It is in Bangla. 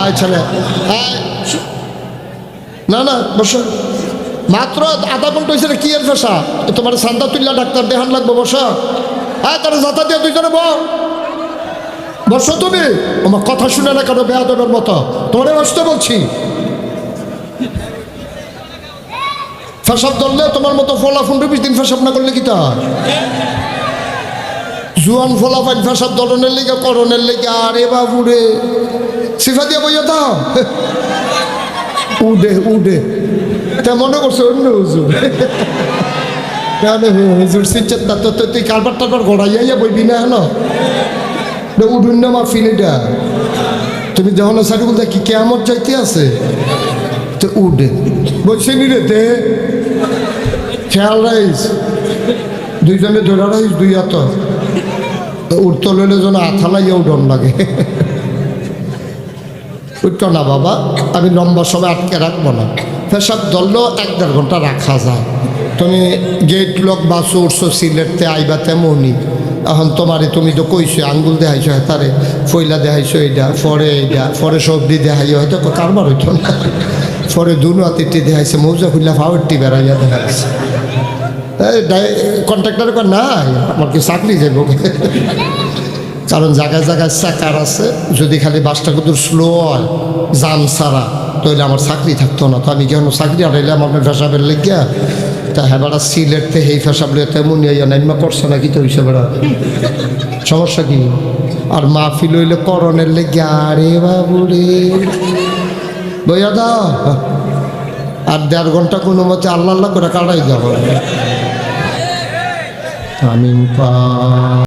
আয় ছেলে না না, বসো। মাত্র আধা ঘণ্টা হয়েছে কি এর ফেসা তোমার সান্দা তুল্লা ডাক্তার দেহান লাগবে, বসো। হ্যাঁ তারা যাতা দিয়ে দুইজনে বল। বসো তুমি। আমার কথা শুনে না কেন বেয়াদবের মতো? তোমারে বসতে বলছি। ফেসাব ধরলে তোমার মতো ফলা ফুন্ডু বিশ দিন ফেসাব না করলে কি তার? জুয়ান ফলা ফাইন ফেসাব ধরনের লিগে, করণের লিগে, আরে বাবু রে। সিফা দিয়ে বইয়া দাও। উডে উডে তা মনে করছ, অন্য হুজুর। হুজুর সিচ্ছেদ না তো তুই কারবার টারবার ঘোড়াইয়া বইবি না হলো উডুন না মাফিন এটা তুমি যখন সারি বলতে, কি কেমন চাইতে আছে? তো উডে। বলছি, নি রে তে খেয়াল রাইস দুইজনে ধরা রাইস দুই হাত। উঠতে লইলে যেন আথা লাইয়াও ডর লাগে। উঠতো না বাবা, আমি লম্বা সময় আটকে রাখব না। পেশাব ধরলেও এক দেড় ঘণ্টা রাখা যায়। তুমি গেট লক বাসু, উঠছো সিলেটতে আইবা তেমনই এখন তোমারে তুমি তো কইছো, আঙ্গুল দেখাইছো তারে ফইলা দেখাইছো এইটা ফরে এইটা ফরে সবজি দেখাই হয়তো কারবার হইতো না। ফরে দুনো হাতিটি দেখাইছে, মৌজা খুললা ফাওয়ারটি বেড়াইয়া দেখাইছে। কন্ট্রাক্টর নাই, আমার কি চাকরি যাব কারণ জায়গায় জায়গায় চাকার আছে। যদি খালি বাসটা কত স্লো হয়, জাম ছাড়া, তাহলে আমার চাকরি থাকতো না। তো আমি কেন চাকরি আড়াইলাম আপনার ফেসাবের লেগিয়া? তা হ্যাঁ বেড়া সিলেটতে সেই ফেসাব লিয়ে তেমন ইয়া নাইমা করছে না কি তো হইছে বেড়া। সমস্যা কি? আর মাহফিল হইলে করণের লেগে আরে বাবু রে। বইয়া দাও। আর দেড় ঘণ্টা কোনো মতে আল্লাহ আল্লাহ করে কাটাই যাব আমি পা